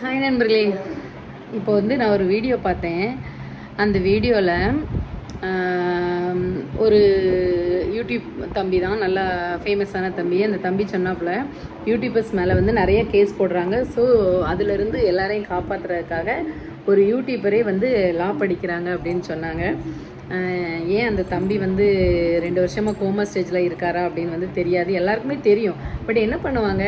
Hi நண்பர்களே. இப்போ வந்து நான் ஒரு வீடியோ பார்த்தேன். அந்த வீடியோவில் ஒரு யூடியூப் தம்பி தான் நல்லா ஃபேமஸான தம்பி. அந்த தம்பி சொன்னாப்புல யூடியூபர்ஸ் மேலே வந்து நிறைய கேஸ் போடுறாங்க. ஸோ அதிலிருந்து எல்லாரையும் காப்பாற்றுறதுக்காக ஒரு யூடியூபரே வந்து லா படிக்கிறாங்க அப்படின்னு சொன்னாங்க. ஏன் அந்த தம்பி வந்து ரெண்டு வருஷமாக கோமா ஸ்டேஜில் இருக்காரா அப்படின்னு வந்து தெரியாது. எல்லாருக்குமே தெரியும். பட் என்ன பண்ணுவாங்க?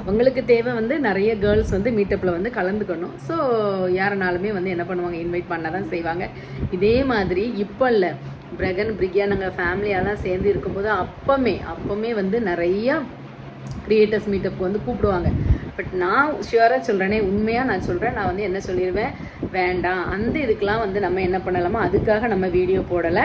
அவங்களுக்கு தேவை வந்து நிறைய கேர்ள்ஸ் வந்து மீட்டப்பில் வந்து கலந்துக்கணும். ஸோ யாருனாலுமே வந்து என்ன பண்ணுவாங்க? இன்வைட் பண்ண தான் செய்வாங்க. இதே மாதிரி இப்போ இல்லை. பிரகன் பிரிக்யா நாங்கள் ஃபேமிலியெல்லாம் சேர்ந்து இருக்கும்போது அப்பமே அப்பமே வந்து நிறையா க்ரியேட்டர்ஸ் மீட்டப்புக்கு வந்து கூப்பிடுவாங்க. பட் நான் ஷியூராக சொல்கிறேனே உண்மையாக நான் சொல்கிறேன் நான் வந்து என்ன சொல்லிடுவேன் வேண்டாம். அந்த இதுக்கெலாம் வந்து நம்ம என்ன பண்ணலாமோ? அதுக்காக நம்ம வீடியோ போடலை.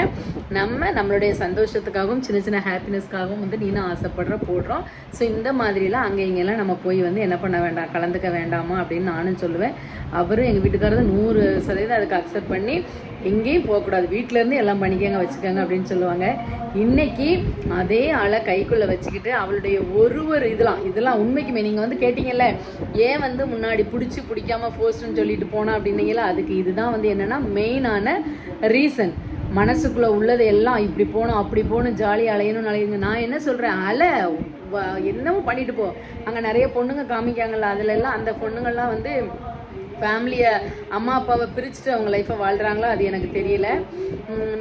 நம்ம நம்மளுடைய சந்தோஷத்துக்காகவும் சின்ன சின்ன ஹாப்பினஸ்க்காகவும் வந்து நீனும் ஆசைப்படுற போடுறோம். ஸோ இந்த மாதிரிலாம் அங்கே இங்கெல்லாம் நம்ம போய் வந்து என்ன பண்ண வேண்டாம்? கலந்துக்க வேண்டாமா? அப்படின்னு நானும் சொல்லுவேன். அவரும் எங்கள் வீட்டுக்காரர் நூறு சதவீதம் அதுக்கு அக்செப்ட் பண்ணி எங்கேயும் போகக்கூடாது. வீட்டிலேருந்து எல்லாம் பண்ணிக்கங்க வச்சுக்கோங்க அப்படின்னு சொல்லுவாங்க. இன்னைக்கு அதே ஆளை கைக்குள்ளே வச்சுக்கிட்டு அவளுடைய ஒரு ஒரு இதெல்லாம் இதெல்லாம் உண்மைக்குமே. நீங்கள் வந்து கேட்டிங்கல்ல ஏன் வந்து முன்னாடி பிடிச்சி பிடிக்காம போஸ்ட்னு சொல்லிட்டு போனால் அப்படின்னீங்களா? அதுக்கு இதுதான் வந்து என்னென்னா மெயினான ரீசன் மனசுக்குள்ளே உள்ளது எல்லாம் இப்படி போகணும் அப்படி போகணும் ஜாலியாக அலையணும் அலையுங்க நான் என்ன சொல்கிறேன் அலை என்னமோ பண்ணிட்டு போ. அங்கே நிறைய பொண்ணுங்க காமிக்காங்கல்ல அதில் எல்லாம் அந்த பொண்ணுங்கள்லாம் வந்து ஃபேமிலியை அம்மா அப்பாவை பிரிச்சுட்டு அவங்க லைஃப்பை வாழ்கிறாங்களோ அது எனக்கு தெரியல.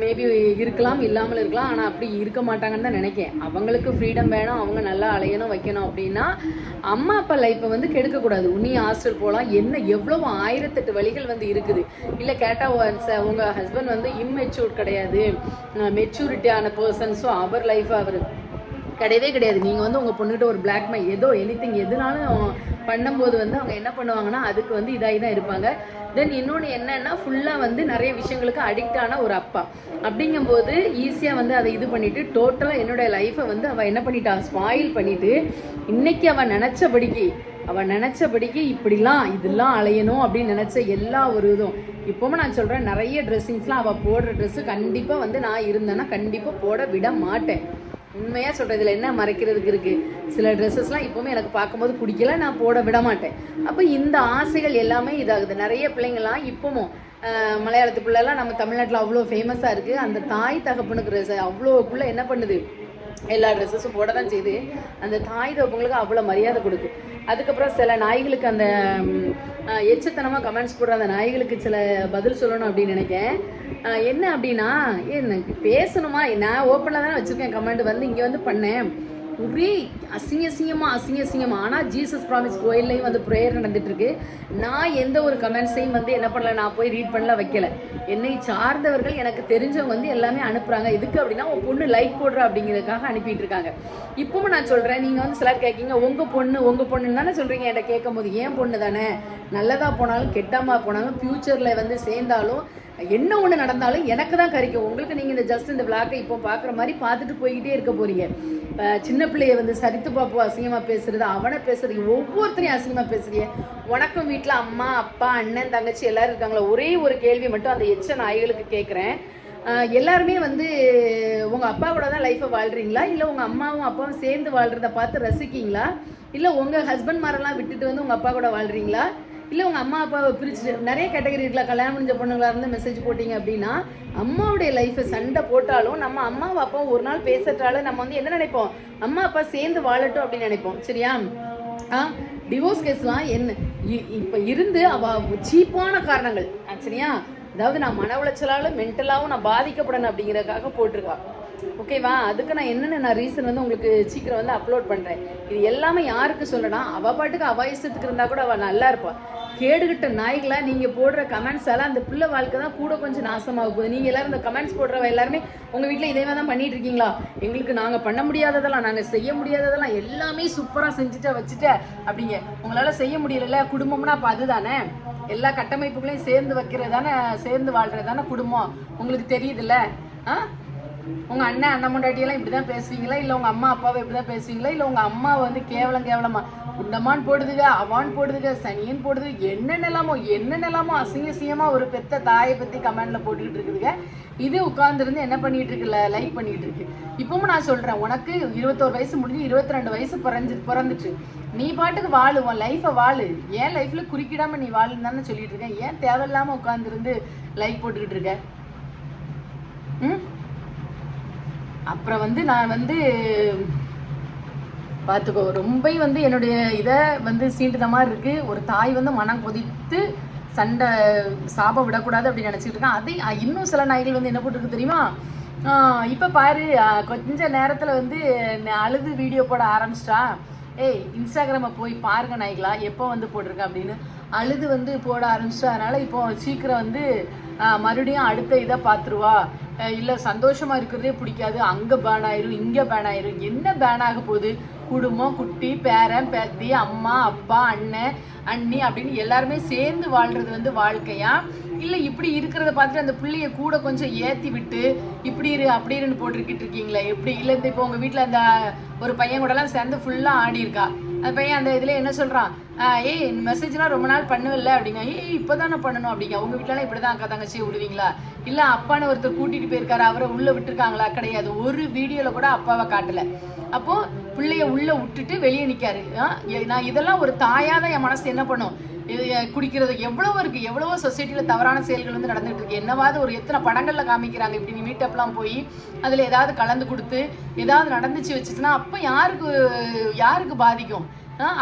மேபி இருக்கலாம் இல்லாமல் இருக்கலாம். ஆனால் அப்படி இருக்க மாட்டாங்கன்னு தான் நினைக்கிறேன் அவங்களுக்கு ஃப்ரீடம் வேணும் அவங்க நல்லா அலையணும் வைக்கணும் அப்படின்னா அம்மா அப்பா லைஃப்பை வந்து கெடுக்கக்கூடாது. உன்னி ஹாஸ்டல் போகலாம் என்ன எவ்வளோ ஆயிரத்தெட்டு வழிகள் வந்து இருக்குது. இல்லை கேட்டால் உங்கள் ஹஸ்பண்ட் வந்து இம்மெச்சூர் கிடையாது. மெச்சூரிட்டியான பர்சன் ஸோ அவர் லைஃப்பை அவர் கிடையவே கிடையாது. நீங்கள் வந்து உங்கள் பொண்ணுகிட்ட ஒரு பிளாக்மெயில் ஏதோ எனித்திங் எதுனாலும் பண்ணும்போது வந்து அவங்க என்ன பண்ணுவாங்கன்னா அதுக்கு வந்து இதாகி தான் இருப்பாங்க. தென் இன்னொன்று என்னன்னா ஃபுல்லாக வந்து நிறைய விஷயங்களுக்கு அடிக்ட் ஆன ஒரு அப்பா. அப்படிங்கும்போது ஈஸியாக வந்து அதை இது பண்ணிவிட்டு டோட்டலாக என்னுடைய லைஃப்பை வந்து அவள் என்ன பண்ணிட்டா ஸ்பாயில் பண்ணிவிட்டு இன்னைக்கு அவள் நினச்சபடிக்கு அவள் நினச்சபடிக்கு இப்படிலாம் இதெல்லாம் அலையணும் அப்படின்னு நினச்ச எல்லா ஒரு இதுவும் இப்போவும் நான் சொல்கிறேன் நிறைய ட்ரெஸ்ஸிங்ஸ்லாம் அவள் போடுற ட்ரெஸ்ஸு கண்டிப்பாக வந்து நான் இருந்தேன்னா கண்டிப்பாக போட விட மாட்டேன். உண்மையாக சொல்கிறேன் இதில் என்ன மறைக்கிறதுக்கு இருக்குது சில ட்ரெஸ்ஸஸ்லாம் இப்போவுமே எனக்கு பார்க்கும்போது பிடிக்கல நான் போட விட மாட்டேன். அப்போ இந்த ஆசைகள் எல்லாமே இதாகுது. நிறைய பிள்ளைங்கள்லாம் இப்போவும் மலையாளத்து பிள்ளைலாம் நம்ம தமிழ்நாட்டில் அவ்வளோ ஃபேமஸாக இருக்குது அந்த தாய் தகப்பனுக்கு ட்ரெஸ் அவ்வளோக்குள்ளே என்ன பண்ணுது? எல்லா ட்ரெஸ்ஸஸும் போட தான் செய்து அந்த தாய் தோப்புங்களுக்கு அவ்வளோ மரியாதை கொடுக்கு அதுக்கப்புறம் சில நாய்களுக்கு அந்த எச்சத்தனமாக கமெண்ட்ஸ் போடுற அந்த நாய்களுக்கு சில பதில் சொல்லணும் அப்படின்னு நினைக்கேன். என்ன அப்படின்னா என்ன பேசணுமா? நான் ஓப்பனில் தானே வச்சுருக்கேன் கமெண்ட் வந்து இங்கே வந்து பண்ணேன். ஒரே அசிங்க அசிங்கமாக அசிங்க அசிங்கமாக ஆனால் ஜீசஸ் ப்ராமிஸ் கோயில்லையும் வந்து ப்ரேயர் நடந்துட்டுருக்கு. நான் எந்த ஒரு கமெண்ட்ஸையும் வந்து என்ன பண்ணல நான் போய் ரீட் பண்ணல வைக்கல. என்னை சார்ந்தவர்கள் எனக்கு தெரிஞ்சவங்க வந்து எல்லாமே அனுப்புகிறாங்க எதுக்கு அப்படின்னா உன் பொண்ணு லைக் போடுற அப்படிங்கிறதுக்காக அனுப்பிட்டு இருக்காங்க இப்பவும் நான் சொல்கிறேன் நீங்கள் வந்து சிலர் கேட்கீங்க உங்கள் பொண்ணு உங்கள் பொண்ணுன்னு தானே சொல்கிறீங்க என்கிட்ட கேட்கும் போது ஏன் பொண்ணு தானே? நல்லதாக போனாலும் கெட்டாமல் போனாலும் ஃப்யூச்சரில் வந்து சேர்ந்தாலும் என்ன ஒன்று நடந்தாலும் எனக்கு தான் கறிக்கும். உங்களுக்கு நீங்கள் இந்த ஜஸ்ட் இந்த விளாக்கை இப்போ பார்க்குற மாதிரி பார்த்துட்டு போய்கிட்டே இருக்க போறீங்க. சின்ன பிள்ளைய வந்து சரித்து பாப்பு அசிங்கமாக பேசுறது அவனை பேசுறது ஒவ்வொருத்தரையும் அசிங்கமாக பேசுறீங்க உனக்கும் வீட்டில் அம்மா அப்பா அண்ணன் தங்கச்சி எல்லாரும் இருக்காங்களா? ஒரே ஒரு கேள்வி மட்டும் அந்த எச்ச நாய்களுக்கு கேட்குறேன் எல்லாருமே வந்து உங்கள் அப்பா கூட தான் லைஃப்பை வாழ்கிறீங்களா இல்லை உங்கள் அம்மாவும் அப்பாவும் சேர்ந்து வாழ்கிறத பார்த்து ரசிக்கீங்களா? இல்லை உங்கள் ஹஸ்பண்ட் மாரெல்லாம் விட்டுட்டு வந்து உங்கள் அப்பா கூட வாழ்கிறீங்களா இல்லை உங்கள் அம்மா அப்பாவை பிரிச்சுட்டு நிறைய கேட்டகரி இருக்கலாம் கல்யாணம் முடிஞ்ச பொண்ணுங்களா இருந்து மெசேஜ் போட்டிங்க அப்படின்னா அம்மாவுடைய லைஃப்பை சண்டை போட்டாலும் நம்ம அம்மாவை அப்பாவும் ஒரு நாள் பேசுறதால நம்ம வந்து என்ன நினைப்போம்? அம்மா அப்பா சேர்ந்து வாழட்டும் அப்படின்னு நினைப்போம். சரியா? ஆ டிவோர்ஸ் கேஸ்லாம் என்ன இ- இருந்து அவ சீப்பான காரணங்கள். சரியா? அதாவது நான் மன உளைச்சலாலும் மென்டலாகவும் நான் பாதிக்கப்படணும் அப்படிங்கிறதுக்காக போட்டிருக்கா. ஓகேவா அதுக்கு நான் என்னென்ன நான் ரீசன் வந்து உங்களுக்கு சீக்கிரம் வந்து அப்லோட் பண்ணுறேன் இது எல்லாமே யாருக்கு சொல்லனா அவள் பாட்டுக்கு அவ இஷ்டத்துக்கு இருந்தால் கூட அவள் நல்லா இருப்பாள் கேடுகிட்ட நாய்களாக நீங்கள் போடுற கமெண்ட்ஸால் அந்த பிள்ளை வாழ்க்கை தான் கூட கொஞ்சம் நாசமாக போகுது. நீங்கள் எல்லோரும் இந்த கமெண்ட்ஸ் போடுறவ எல்லாருமே உங்கள் வீட்டில் இதே தான் பண்ணிட்டு இருக்கீங்களா எங்களுக்கு நாங்கள் பண்ண முடியாததெல்லாம் நாங்கள் செய்ய முடியாததெல்லாம் எல்லாமே சூப்பராக செஞ்சுட்டா வச்சுட்ட அப்படிங்க. உங்களால் செய்ய முடியலல்ல குடும்பம்னா அப்போ அதுதானே? எல்லா கட்டமைப்புகளையும் சேர்ந்து வைக்கிறது தானே சேர்ந்து வாழ்கிறது தானே குடும்பம்? உங்களுக்கு தெரியுதுல்ல? ஆ? உங்க அண்ணன் அண்ணன் முண்டாட்டியெல்லாம் இப்படி தான் பேசுவீங்களா? இல்லை உங்க அம்மா அப்பாவை இப்படி தான் பேசுவீங்களா? இல்லை உங்க அம்மா வந்து கேவலம் கேவலமா? குண்டமான் போடுதுக அவான் போடுதுக சனியன் போடுது என்னென்னலாமோ என்னென்னலாமோ அசிங்க அசிங்கமா ஒரு பெத்த தாயை பத்தி கமெண்ட்ல போட்டுக்கிட்டு இருக்குதுங்க இது உட்கார்ந்துருந்து என்ன பண்ணிட்டு இருக்குல்ல லைக் பண்ணிட்டு இருக்கு. இப்பவும் நான் சொல்றேன் உனக்கு இருபத்தோரு வயசு முடிஞ்சு இருபத்தி ரெண்டு வயசு பிறஞ்சு பிறந்துச்சு நீ பாட்டுக்கு வாழு உன் லைஃப்பை வாழு. ஏன் லைஃப்ல குறுக்கிடாம நீ வாழுன்னு தானே சொல்லிட்டு இருக்கேன் ஏன் தேவையில்லாம உட்கார்ந்துருந்து லைக் போட்டுக்கிட்டு இருக்க? ம்? அப்புறம் வந்து நான் வந்து பார்த்துக்கோ ரொம்ப வந்து என்னுடைய இதை வந்து சீண்டுத மாதிரி இருக்குது ஒரு தாய் வந்து மனம் கொதித்து சண்டை சாபம் விடக்கூடாது அப்படின்னு நினச்சிட்டு இருக்கேன் அதே இன்னும் சில நாய்கள் வந்து என்ன போட்டிருக்கு தெரியுமா? இப்போ பாரு கொஞ்ச நேரத்தில் வந்து அழுது வீடியோ போட ஆரம்பிச்சிட்டா. ஏய் இன்ஸ்டாகிராமை போய் பாருங்க நாய்களா எப்போ வந்து போட்டிருக்க அப்படின்னு. அழுது வந்து போட ஆரம்பிச்சிட்டா. அதனால் இப்போ சீக்கிரம் வந்து மறுபடியும் அடுத்த இதை பார்த்துருவா. இல்லை சந்தோஷமாக இருக்கிறதே பிடிக்காது. அங்கே பேன் ஆயிரும் இங்கே பேன் ஆயிரும். என்ன பேன் ஆக போகுது? குடும்பம் குட்டி பேரன் பேத்தி அம்மா அப்பா அண்ணன் அண்ணி அப்படின்னு எல்லாருமே சேர்ந்து வாழ்றது வந்து வாழ்க்கையா? இல்லை இப்படி இருக்கிறத பார்த்துட்டு அந்த பிள்ளைய கூட கொஞ்சம் ஏற்றி விட்டு இப்படி இரு அப்படி இருன்னு போட்டுருக்கிட்டு இருக்கீங்களே? எப்படி? இல்லை இந்த இப்போ உங்கள் வீட்டில் அந்த ஒரு பையன் கூடலாம் சேர்ந்து ஃபுல்லாக ஆடி இருக்கா? அந்த பையன் அந்த இதில் என்ன சொல்கிறான் ஏய் மெசேஜ்லாம் ரொம்ப நாள் பண்ணுவில்ல அப்படிங்க ஏய் இப்போ தானே பண்ணணும் அப்படிங்க. உங்கள் வீட்டிலலாம் இப்படி தான் அக்கா தங்கச்சி விடுவீங்களா? இல்லை அப்பான்னு ஒருத்தர் கூட்டிகிட்டு போயிருக்காரு அவரை உள்ளே விட்டுருக்காங்களா? கிடையாது. ஒரு வீடியோவில் கூட அப்பாவை காட்டலை. அப்போது பிள்ளைய உள்ளே விட்டுட்டு வெளியே நிற்காரு நான் இதெல்லாம் ஒரு தாயாக தான் என் மனசு என்ன பண்ணும்? இது குடிக்கிறது எவ்வளவோ இருக்கு. எவ்வளவோ சொசைட்டியில் தவறான செயல்கள் வந்து நடந்துட்டு இருக்கு. என்னவாவது ஒரு எத்தனை படங்கள்ல காமிக்கிறாங்க. இப்படி நீ மீட்டப்லாம் போய் அதில் ஏதாவது கலந்து கொடுத்து ஏதாவது நடந்துச்சு வச்சுச்சுன்னா அப்போ யாருக்கு யாருக்கு பாதிக்கும்?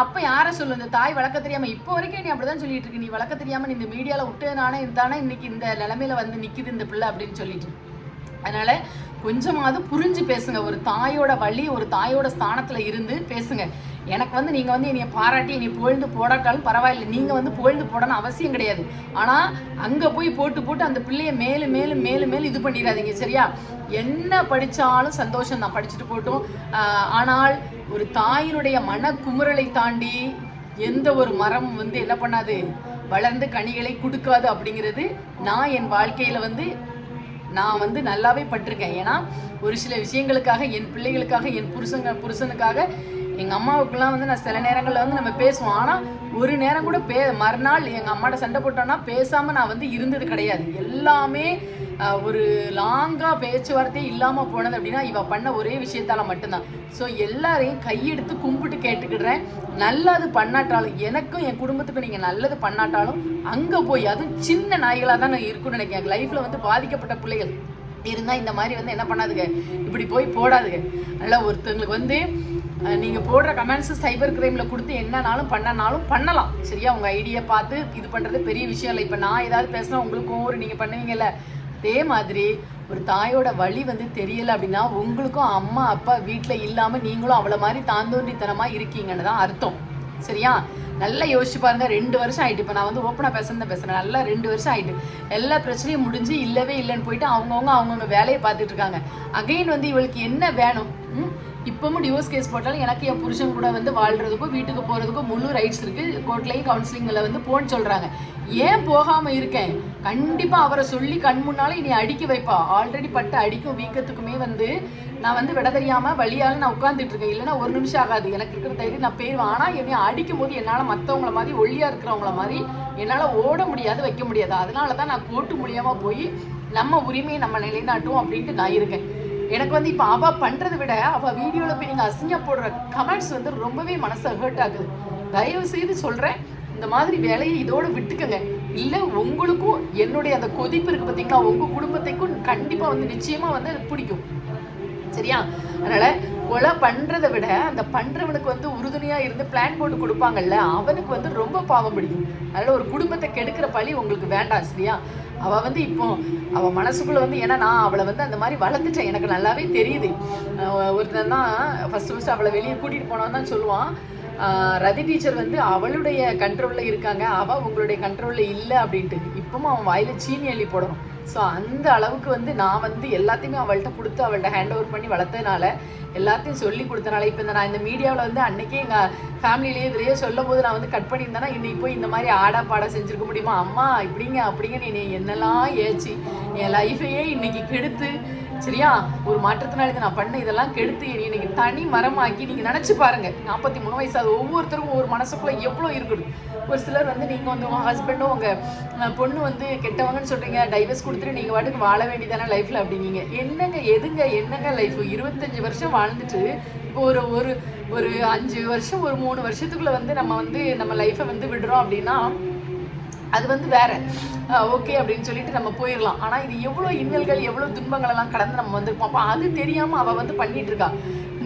அப்போ யாரை சொல்லு? இந்த தாய் வளர்க்க தெரியாமல் இப்போ வரைக்கும் நீ அப்படிதான் சொல்லிட்டு இருக்கு. நீ வளர்க்க தெரியாமல் நீ இந்த மீடியாவில் விட்டதுனால இருந்தானே இன்னைக்கு இந்த நிலமையில வந்து நிற்கிது இந்த பிள்ளை அப்படின்னு சொல்லிட்டு. அதனால கொஞ்சமாவது புரிஞ்சு பேசுங்க. ஒரு தாயோட வழி ஒரு தாயோட ஸ்தானத்தில் இருந்து பேசுங்க. எனக்கு வந்து நீங்கள் வந்து என்னை பாராட்டி என்னை புகழ்ந்து போடாட்டாலும் பரவாயில்லை. நீங்கள் வந்து புகழ்ந்து போடணும் அவசியம் கிடையாது. ஆனால் அங்கே போய் போட்டு போட்டு அந்த பிள்ளையை மேலும் மேலும் மேலும் மேலும் இது பண்ணிடாதீங்க சரியா? என்ன படித்தாலும் சந்தோஷம் தான் படிச்சுட்டு போட்டோம். ஆனால் ஒரு தாயினுடைய மன குமுறலை தாண்டி எந்த ஒரு மரம் வந்து என்ன பண்ணாது? வளர்ந்து கனிகளை கொடுக்காது அப்படிங்கிறது நான் என் வாழ்க்கையில் வந்து நான் வந்து நல்லாவே பட்டிருக்கேன். ஏன்னா ஒரு சில விஷயங்களுக்காக என் பிள்ளைகளுக்காக என் புருஷங்க புருஷனுக்காக எங்கள் அம்மாவுக்குலாம் வந்து நான் சில நேரங்களில் வந்து நம்ம பேசுவோம். ஆனால் ஒரு நேரம் கூட பே மறுநாள் எங்கள் அம்மாட்ட சண்டை போட்டோன்னா பேசாமல் நான் வந்து இருந்தது கிடையாது. எல்லாமே ஒரு லாங்காக பேச்சுவார்த்தையே இல்லாமல் போனது அப்படின்னா இவ பண்ண ஒரே விஷயத்தால் மட்டும்தான். ஸோ எல்லாரையும் கையெடுத்து கும்பிட்டு கேட்டுக்கிடுறேன். நல்லது பண்ணாட்டாலும் எனக்கும் என் குடும்பத்துக்கும் நீங்கள் நல்லது பண்ணாட்டாலும் அங்கே போய் அதுவும் சின்ன நாய்களாக தான் நான் இருக்குன்னு நினைக்கிறேன் லைஃப்பில் வந்து பாதிக்கப்பட்ட பிள்ளைகள் இருந்தால் இந்த மாதிரி வந்து என்ன பண்ணாதுங்க. இப்படி போய் போடாதுங்க. அதனால் ஒருத்தவங்களுக்கு வந்து நீங்கள் போடுற கமெண்ட்ஸு சைபர் கிரைமில் கொடுத்து என்னனாலும் பண்ணனாலும் பண்ணலாம். சரியா? உங்கள் ஐடியா பார்த்து இது பண்ணுறது பெரிய விஷயம் இல்லை. இப்போ நான் ஏதாவது பேசினா உங்களுக்கும் ஒரு நீங்கள் பண்ணுவீங்கல்ல. அதே மாதிரி ஒரு தாயோட வழி வந்து தெரியலை அப்படின்னா உங்களுக்கும் அம்மா அப்பா வீட்டில் இல்லாமல் நீங்களும் அவ்வளோ மாதிரி தாந்தோன்றித்தனமாக இருக்கீங்கன்னு தான் அர்த்தம். சரியா? நல்லா யோசிச்சு பாருங்க ரெண்டு வருஷம் ஆயிட்டு. இப்போ நான் வந்து ஓப்பனாக பேசுறேன். பேசுகிறேன் நல்லா ரெண்டு வருஷம் ஆயிட்டு. எல்லா பிரச்சனையும் முடிஞ்சு இல்லவே இல்லைன்னு போயிட்டு அவங்கவுங்க அவங்கவுங்க வேலையை பார்த்துட்டு இருக்காங்க. அகைன் வந்து இவளுக்கு என்ன வேணும்? இப்பவும் டிவோர்ஸ் கேஸ் போட்டாலும் எனக்கு என் புருஷன் கூட வந்து வாழ்றதுக்கும் வீட்டுக்கு போகிறதுக்கும் முழு ரைட்ஸ் இருக்குது கோர்ட்லேயும் கவுன்சிலிங்கில் வந்து போன்னு சொல்கிறாங்க ஏன் போகாமல் இருக்கேன்? கண்டிப்பா அவரை சொல்லி கண் முன்னால இனி அடிக்க வைப்பா. ஆல்ரெடி பட்ட அடிக்கும் வீக்கத்துக்குமே வந்து நான் வந்து விட தெரியாம வழியால நான் உட்காந்துட்டு இருக்கேன். இல்லைன்னா ஒரு நிமிஷம் ஆகாது. எனக்கு இருக்கிற தைரியம் நான் போயிடுவேன் ஆனா என்னை அடிக்கும் போது என்னால மத்தவங்கள மாதிரி ஒல்லியா இருக்கிறவங்கள மாதிரி என்னால ஓட முடியாது வைக்க முடியாது. அதனால தான் நான் கோட்டு மூலியமா போய் நம்ம உரிமையை நம்ம நிலைநாட்டும் அப்படின்ட்டு நான் இருக்கேன். எனக்கு வந்து இப்போ அவள் பண்ணுறதை விட அவள் வீடியோவில் போய் நீங்கள் அசிங்க போடுற கமெண்ட்ஸ் வந்து ரொம்பவே மனசை ஹர்ட் ஆகுது தயவு செய்து சொல்கிறேன் இந்த மாதிரி வேலையை இதோடு விட்டுக்கங்க. இல்லை உங்களுக்கும் என்னுடைய அந்த கொதிப்பு இருக்கு பார்த்தீங்களா உங்கள் குடும்பத்தைக்கும் கண்டிப்பாக வந்து நிச்சயமாக வந்து அது பிடிக்கும். சரியா? அதனால கொலை பண்ணுறதை விட அந்த பண்ணுறவனுக்கு வந்து உறுதுணையாக இருந்து பிளான் போட்டு கொடுப்பாங்கல்ல அவனுக்கு வந்து ரொம்ப பாவம் பிடிக்கும். அதனால் ஒரு குடும்பத்தை கெடுக்கிற பழி உங்களுக்கு வேண்டாம் சரியா? அவள் வந்து இப்போ அவள் மனசுக்குள்ளே வந்து ஏன்னா நான் அவளை வந்து அந்த மாதிரி வளர்த்துட்டேன் எனக்கு நல்லாவே தெரியுது. ஒருத்தன் தான் ஃபஸ்ட்டு ஃபஸ்ட்டு அவளை வெளியே கூட்டிகிட்டு போனவன் தான் சொல்லுவான். ரதி டீச்சர் வந்து அவளுடைய கண்ட்ரோலில் இருக்காங்க. அவள் உங்களுடைய கண்ட்ரோலில் இல்லை அப்படின்ட்டு. இப்பவும் அவன் வாயில் சீனி அள்ளி போடணும். ஸோ அந்த அளவுக்கு வந்து நான் வந்து எல்லாத்தையுமே அவள்கிட்ட கொடுத்து அவள்கிட்ட ஹேண்ட் ஓவர் பண்ணி வளர்த்ததுனால எல்லாத்தையும் சொல்லி கொடுத்தனால இப்போ இந்த நான் இந்த மீடியாவில் வந்து அன்னைக்கே எங்கள் ஃபேமிலியிலேயே இதுலேயே சொல்லும் போது நான் வந்து கட் பண்ணியிருந்தேன்னா இன்றைக்கி போய் இந்த மாதிரி ஆடா பாடா செஞ்சுருக்க முடியுமா? அம்மா இப்படிங்க அப்படிங்க நீ என்னெல்லாம் ஏச்சு. என் லைஃபையே இன்னைக்கு கெடுத்து சரியா? ஒரு மாற்றத்தினால நான் பண்ண இதெல்லாம் கெடுத்து என்னை இன்னைக்கு தனி மரமாக்கி நீங்கள் நினச்சி பாருங்க. நாற்பத்தி மூணு வயசு அது ஒவ்வொருத்தருக்கும் ஒரு மனசுக்குள்ளே எவ்வளோ இருக்குது. ஒரு சிலர் வந்து நீங்கள் வந்து உங்கள் ஹஸ்பண்டும் உங்கள் பொண்ணு வந்து கெட்டவங்கன்னு சொல்கிறீங்க டைவர்ஸ் கொடுத்துட்டு நீங்கள் வாட்டுக்கு வாழ வேண்டியதானே லைஃப்பில் அப்படிங்க என்னங்க எதுங்க என்னங்க லைஃப் இருபத்தஞ்சு வருஷம் வாழ்ந்துட்டு இப்போ ஒரு ஒரு ஒரு அஞ்சு வருஷம் ஒரு மூணு வருஷத்துக்குள்ளே வந்து நம்ம வந்து நம்ம லைஃப்பை வந்து விடுறோம் அப்படின்னா அது வந்து வேற. ஓகே அப்படின்னு சொல்லிட்டு நம்ம போயிடலாம். ஆனால் இது எவ்வளோ இன்னல்கள் எவ்வளோ துன்பங்கள் எல்லாம் கடந்து நம்ம வந்திருப்போம் அப்போ அது தெரியாமல் அவள் வந்து பண்ணிட்டு இருக்கா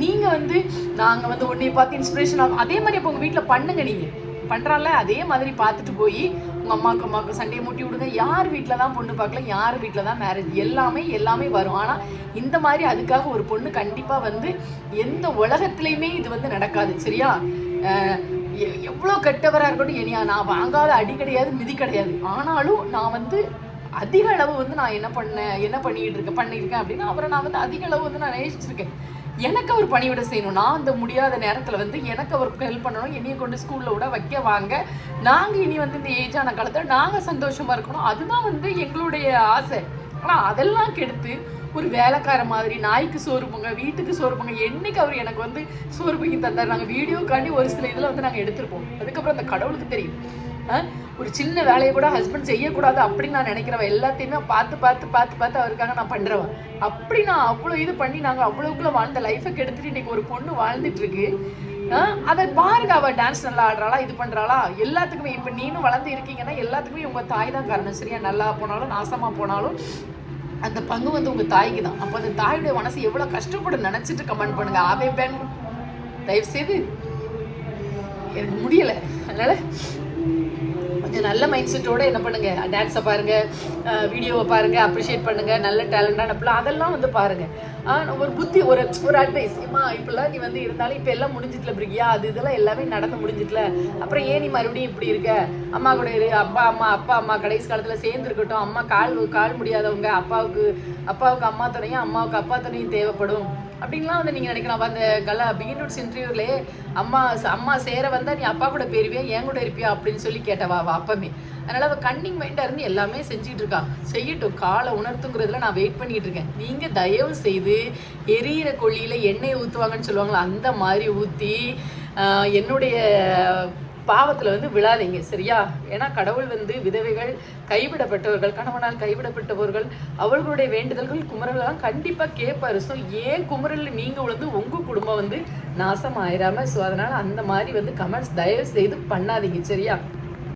நீங்கள் வந்து நாங்கள் வந்து உன்னைய பார்த்து இன்ஸ்பிரேஷன் ஆகும். அதே மாதிரி அப்போ உங்கள் வீட்டில் பண்ணுங்க நீங்கள் பண்ணுறால அதே மாதிரி பார்த்துட்டு போய் உங்கள் அம்மாவுக்கு அம்மாவுக்கு சண்டையை மூட்டி விடுங்க. யார் வீட்டில் தான் பொண்ணு பார்க்கல யார் வீட்டில் தான் மேரேஜ் எல்லாமே எல்லாமே வரும். ஆனால் இந்த மாதிரி அதுக்காக ஒரு பொண்ணு கண்டிப்பாக வந்து எந்த உலகத்துலேயுமே இது வந்து நடக்காது. சரியா? எவ்வளோ கெட்டவராக இருக்கட்டும் என்னையா நான் வாங்காத அடி கிடையாது மிதி கிடையாது. ஆனாலும் நான் வந்து அதிக அளவு வந்து நான் என்ன பண்ணேன் என்ன பண்ணிக்கிட்டு இருக்கேன் பண்ணியிருக்கேன் அப்படின்னா அவரை நான் வந்து அதிக அளவு வந்து நான் நேசிச்சிருக்கேன். எனக்கு அவர் பணிவிட செய்யணும். நான் அந்த முடியாத நேரத்தில் வந்து எனக்கு அவருக்கு ஹெல்ப் பண்ணணும். என்னையை கொண்டு ஸ்கூலில் விட வைக்க வாங்க. நாங்கள் இனி வந்து இந்த ஏஜான காலத்தில் நாங்கள் சந்தோஷமாக இருக்கணும். அதுதான் வந்து எங்களுடைய ஆசை. ஆனால் அதெல்லாம் கெடுத்து ஒரு வேலைக்கார மாதிரி நாய்க்கு சோறு பொங்க வீட்டுக்கு சோறு பொங்க என்னைக்கு அவர் எனக்கு வந்து சோறு பொங்கி தந்தார் நாங்கள் வீடியோக்காண்டி ஒரு சில இதில் வந்து நாங்கள் எடுத்திருப்போம். அதுக்கப்புறம் அந்த கடவுளுக்கு தெரியும். ஒரு சின்ன வேலையை கூட ஹஸ்பண்ட் செய்யக்கூடாது அப்படின்னு நான் நினைக்கிறவன் எல்லாத்தையுமே பார்த்து பார்த்து பார்த்து பார்த்து அவருக்காக நான் பண்ணுறவன் அப்படி நான் அவ்வளோ இது பண்ணி நாங்கள் அவ்வளோக்குள்ள வாழ்ந்த லைஃபை கெடுத்துட்டு இன்னைக்கு ஒரு பொண்ணு வாழ்ந்துட்டு இருக்கு. அதை பாருங்க அவள் டான்ஸ் நல்லா ஆடுறாளா இது பண்ணுறாளா எல்லாத்துக்குமே இப்போ நீனும் வளர்ந்து இருக்கீங்கன்னா எல்லாத்துக்குமே உங்கள் தாய் தான் காரணம். சரியா நல்லா போனாலும் நாசமாக போனாலும் அந்த பங்கு வந்து உங்க தாய்க்கு தான். அப்போ அந்த தாயுடைய மனசு எவ்வளவு கஷ்டப்படும் நினைச்சிட்டு கமெண்ட் பண்ணுங்க. ஆவே பேன். தயவு செய்து எனக்கு முடியல. அதனால கொஞ்சம் நல்ல மைண்ட் செட்டோட என்ன பண்ணுங்க? டான்ஸை பாருங்க வீடியோவை பாருங்க அப்ரிஷியேட் பண்ணுங்க. நல்ல டேலண்டான பிள்ளை அதெல்லாம் வந்து பாருங்க. ஒரு புத்தி ஒரு ஒரு அட்வைஸ் ஏமா இப்பெல்லாம் நீ வந்து இருந்தாலும் இப்போ எல்லாம் முடிஞ்சிட்டுல பிரியா? அது இதெல்லாம் எல்லாமே நடந்து முடிஞ்சிட்டுல. அப்புறம் ஏன் நீ மறுபடியும் இப்படி இருக்க? அம்மா கூட இரு. அப்பா அம்மா அப்பா அம்மா கடைசி காலத்தில் சேர்ந்து இருக்கட்டும் அம்மா கால் கால் முடியாதவங்க. அப்பாவுக்கு அப்பாவுக்கு அம்மா துணையும் அம்மாவுக்கு அப்பா துணையும் தேவைப்படும். அப்படின்லாம் வந்து நீங்கள் நினைக்கலாம். அந்த கலா பிகினர்ஸ் இன்டர்வியூலே அம்மா அம்மா சேர வந்தால் நீ அப்பா கூட போயிருவியா? என் கூட இருப்பியா? அப்படின்னு சொல்லி கேட்டவா அவள் அப்பமே. அதனால் அவள் கன்னிங் மைண்டாக இருந்து எல்லாமே செஞ்சுட்டு இருக்கா. செய்யட்டும். காலை உணர்த்துங்கிறதுல நான் வெயிட் பண்ணிகிட்டு இருக்கேன். நீங்கள் தயவு செய்து எரியிற கொள்ளியில் எண்ணெய் ஊற்றுவாங்கன்னு சொல்லுவாங்களா அந்த மாதிரி ஊற்றி என்னுடைய பாவத்தில் வந்து விழாதீங்க சரியா? ஏன்னா கடவுள் வந்து விதவைகள் கைவிடப்பட்டவர்கள் கணவனால் கைவிடப்பட்டவர்கள் அவர்களுடைய வேண்டுதல்கள் குமரலாம் கண்டிப்பாக கேட்பாரு. ஸோ ஏன் குமரல் நீங்கள் விழுந்து உங்கள் குடும்பம் வந்து நாசம் ஆயிராம ஸோ அதனால் அந்த மாதிரி வந்து கமெண்ட்ஸ் தயவு செய்து பண்ணாதீங்க சரியா?